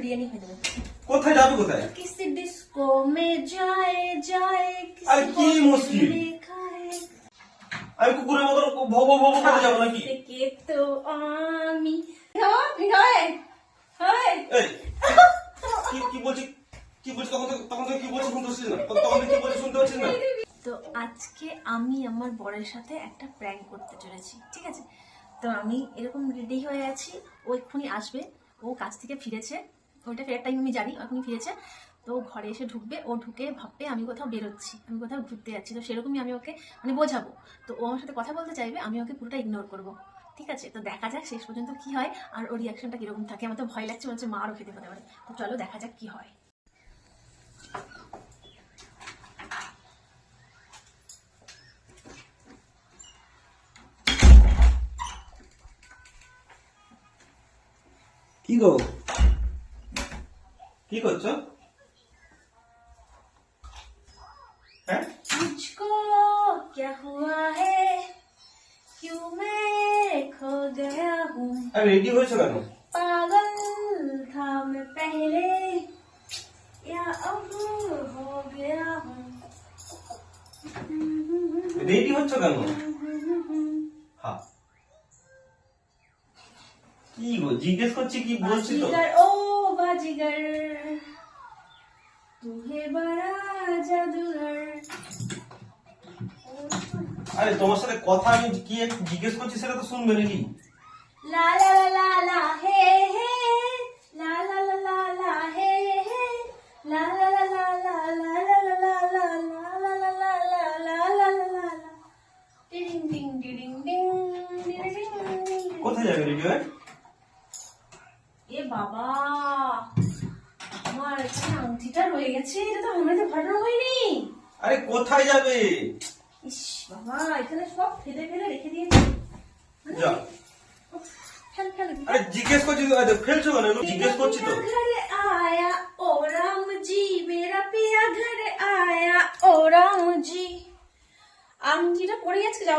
বিরিয়ানি খেয়ে কোথায় যাবে কোথায়? কিসি মে যায় যায় কি মুশকিল। আমি কুকুরের মতন ভব ভব করে নাকি? কে তো আমি। তো আজকে আমি আমার বরের সাথে একটা প্র্যাঙ্ক করতে চলেছি ঠিক আছে? তো আমি এরকম রেডি হয়ে আছি ও এক্ষুনি আসবে ও কাজ থেকে ফিরেছে ওইটা ফেরার টাইম আমি জানি এখনই ফিরেছে। তো ঘরে এসে ঢুকবে, ও ঢুকে ভাববে আমি কোথাও বেরোচ্ছি, আমি কোথাও ঘুরতে যাচ্ছি। তো সেরকমই আমি ওকে মানে বোঝাবো। তো ও আমার সাথে কথা বলতে চাইবে, আমি ওকে পুরোটা ইগনোর করব। ঠিক আছে? তো দেখা যাক শেষ পর্যন্ত কি হয় আর ওর রিয়াকশনটা কীরকম থাকে। আমার তো ভয় লাগছে, মনে হচ্ছে মারও খেতে হতে পারে। তো চলো দেখা যাক কি হয়। কি গো? কি করছো হ্যাঁ मुझको क्या हुआ है क्यों मैं खो गया हूँ আমি রেডি হয়েছো কেন पागल था मैं पहले या अब हो गया हूँ রেডি হচ্ছ কেন হ্যাঁ কি গো জিজ্ঞেস করছি কি বলছি তো बाजीगर ओ बाजीगर तू है बड़ा जादूगर আরে তোমার সাথে কথা আমি কি একটু জিজ্ঞেস করছি সেটা তো শুনবে নাকি ला ला ला ला ला हे हे ला ला ला ला ला हे हे ला ला ला ला ला ला ला ला ला ला ला ला ला ला ला ला ला ला ला ला টিং টিং টিং টিং টিং টিং কোথায় যাবে রেডি হয়ে এ বাবা আমার সবজিটা রয়ে গেছে এটা তো হয়নি। আরে কোথায় যাবে? ইস বাবা এখানে সব ফেলে ফেলে রেখে দিয়েছি। মানে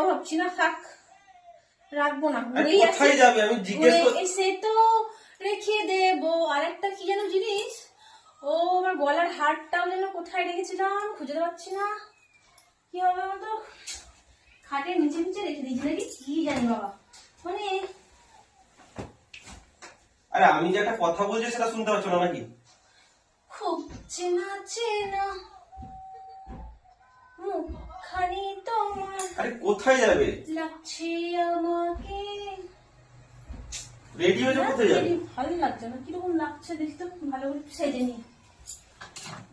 ভাবছি না থাক রাখব না। আমি সে তো রেখে দেবো। আরেকটা কি যেন জিনিস? ও আমার গলার হারটাও যেন কোথায় রেখেছিলাম খুঁজে পাচ্ছি না। কি হবে আমার তো খাটের নিচে নিচে রেখে দিয়েছি নাকি? কি জানি বাবা। মানে আরে আমি যে একটা কথা বলছি সেটা শুনতে পাচ্ছ না নাকি? খুব চেনা চেনা মুখখানি তোমার আরে কোথায় যাবে? লাগছে আমাকে। রেডি হয়েছে কোথায় যাবে? ভালো লাগছে না। কীরকম লাগছে দেখতে ভালো করে সেজে নি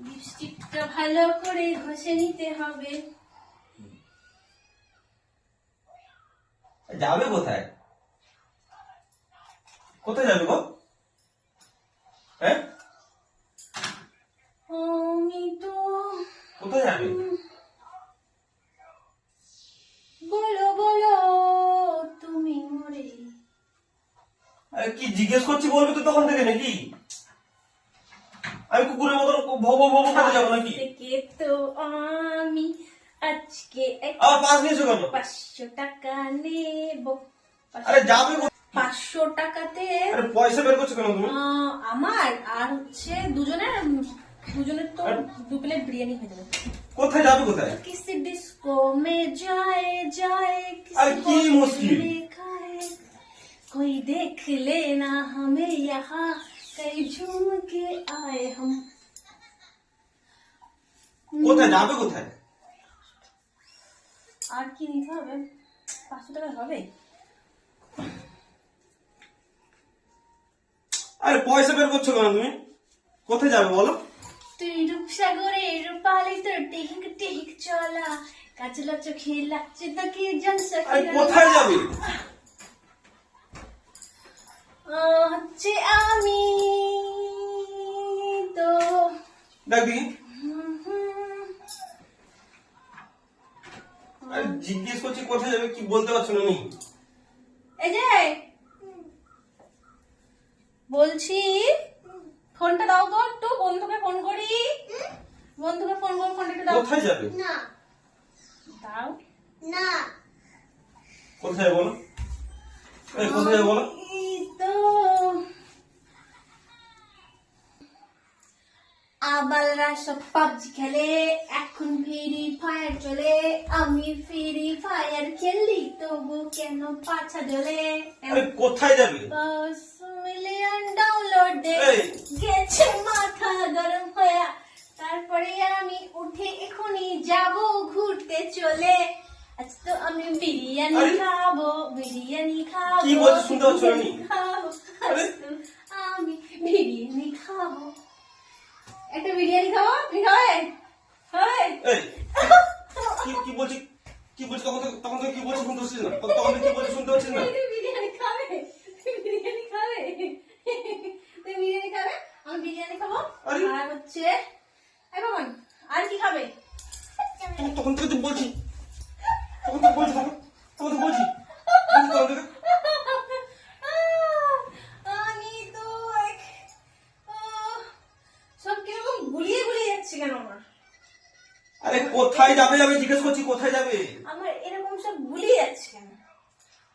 লিপস্টিকটা ভালো করে ঘষে নিতে হবে। যাবে কোথায়? কোথায় যাবে গো? হ্যাঁ? আমি তো কোথায় যাবে? বলো বলো তুমি মরে। আরে কি জিজ্ঞেস করছি বলবে তো তখন থেকে নাকি? ভব ভব করে যাবো নাকি থেকে তো আমি আজকে এক আবার পাস নিয়েছো কেন পাঁচশো টাকা নেব আরে যাবে কোথায়? পাঁচশো টাকাতে আরে পয়সা বের করছো কেন তুমি আহ, আমার আর হচ্ছে দুজনের উম, দুজনের তো আর- দু প্লেট বিরিয়ানি হয়ে যাবে কোথায় যাবে কোথায় किसी डिस्को में जाए जाए अरे किसी की होटल मुश्किल? में खाए कोई देख लेना हमें यहाँ कई झूम के आए हम কোথায়? যাবে কোথায়? আর কি নিতে হবে? পাঁচশো টাকা হবে? আরে পয়সা বের করছ কেন তুমি? কোথায় যাবে বলো? তুই রূপসাগরে রূপালি তোর টিহিক টিহিক চলা। কাচলা চোখে লাগছে তাকে জলসা আরে কোথায় যাবে? হচ্ছে আমি তো। দেখ জিজ্ঞেস করছি কোথায় যাবে কি বলতে পারছ না এই যে বলছি ফোনটা দাও তো একটু বন্ধুকে ফোন করি। বন্ধুকে ফোন করো ফোনটা একটু দাও। কোথায় যাবে? দাও। কোথায় বলো? এই কোথায় বলো? তো। আবালরা সব পাবজি খেলে এখন ফ্রি ফায়ার চলে। আমি ফ্রি ফায়ার খেলি তবু কেন পাছা জ্বলে? আরে কোথায় যাবে? দশ মিলিয়ন ডাউনলোড গেছে মাথা গরম হয়ে। তারপরে আমি উঠে এখনই যাব ঘুরতে চলে। আজ তো আমি বিরিয়ানি খাব বিরিয়ানি খাব কি বলছো শুনতে পাচ্ছ আমি? আমি বিরিয়ানি খাব। একটা বিরিয়ানি খাব খাবে খাবে এই কি কি বলছি কি বলছি তখন থেকে- থেকে শুনতে পাচ্ছিস না? তখন কি বলছি শুনতে পাচ্ছিস না? বিরিয়ানি খাবে? বিরিয়ানি খাবে? তুই বিরিয়ানি খাবে? আমি বিরিয়ানি খাব। আর! হচ্ছে এই বাবন আর কি খাবে? তখন থেকে তখন তখন তো কেন আমার? আরে কোথায় যাবে আমি জিজ্ঞেস করছি কোথায় যাবে? আমার সব যাচ্ছে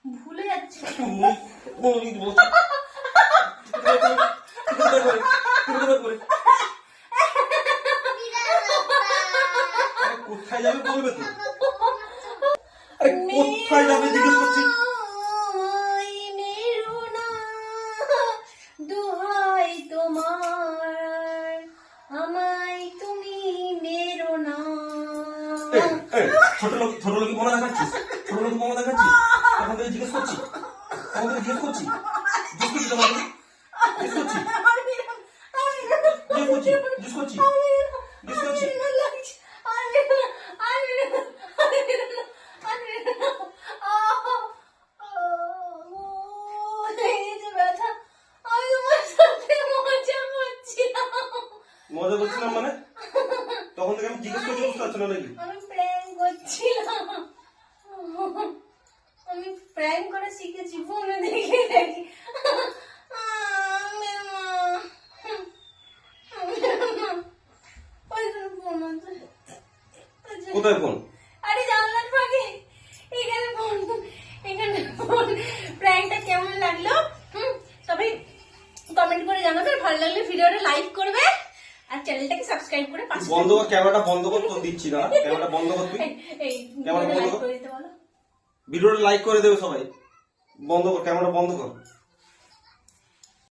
ভুলে যাচ্ছে কোথায় যাবে বলবে তো কোথায় যাবে জিজ্ঞেস করছি ছোট লোক ছোট লোক মনে দেখাচ্ছিস? ছোট লোক মনে দেখাচ্ছিস তখন থেকে জিজ্ঞেস করছি তখন থেকে জিজ্ঞেস করছি জিজ্ঞেস করছি তখন থেকে জিজ্ঞেস করছি জিজ্ঞেস করছি জিজ্ঞেস করছি জিজ্ঞেস করছি মজা করছিলাম মানে তখন থেকে আমি জিজ্ঞেস করছি বুঝতে পারছি না নাকি আমি প্র্যাঙ্ক করছিলাম আমি প্র্যাঙ্ক করে শিখেছি ফোনে দেখে দেখি। কোথায় ফোন আরে জানলার ফাঁকে। এখানে ফোন এখানে ফোন প্র্যাঙ্কটা কেমন লাগল? হুম, সবাই কমেন্ট করে জানাবে। আর ভালো লাগলে ভিডিওটা লাইক করবে। আর চ্যানেলটাকে সাবস্ক্রাইব করে পাশে বন্ধ কর ক্যামেরাটা বন্ধ কর তো দিচ্ছি না। ক্যামেরাটা বন্ধ কর তুই। এই ক্যামেরা বন্ধ কর। ভিডিওটা লাইক করে দেবে সবাই। বন্ধ কর ক্যামেরা বন্ধ কর।